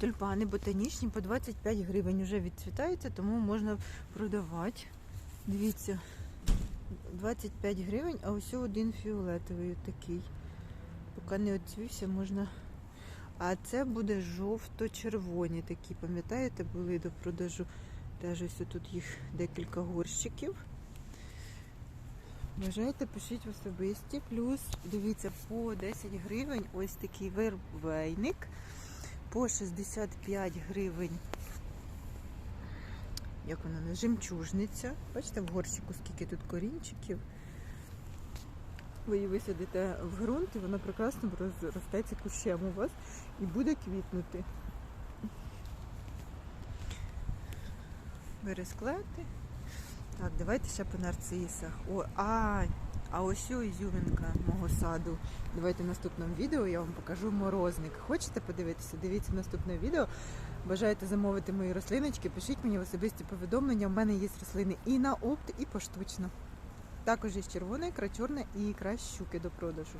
Тюльпани ботанічні по 25 гривень вже відцвітаються, тому можна продавати. Дивіться, 25 гривень, а ось один фіолетовий такий. Поки не оцвівся, можна. А це буде жовто-червоні такі, пам'ятаєте, були до продажу. Теж ось тут їх декілька горщиків. Бажаєте, пишіть в особисті. Плюс, дивіться, по 10 гривень ось такий вербейник. По 65 гривень. Як вона не жемчужниця. Бачите, в горщику скільки тут корінчиків. Ви її висадите в ґрунт, і вона прекрасно розростеться кущем у вас і буде квітнути. Бересклети. Так, давайте ще по нарцисах. О, а, а ось о ізюминка мого саду. Давайте в наступному відео я вам покажу морозник. Хочете подивитися? Дивіться наступне відео. Бажаєте замовити мої рослиночки, пишіть мені в особисті повідомлення. У мене є рослини і на опт, і поштучно. Також є червона ікра, чорна і ікра щуки до продажу.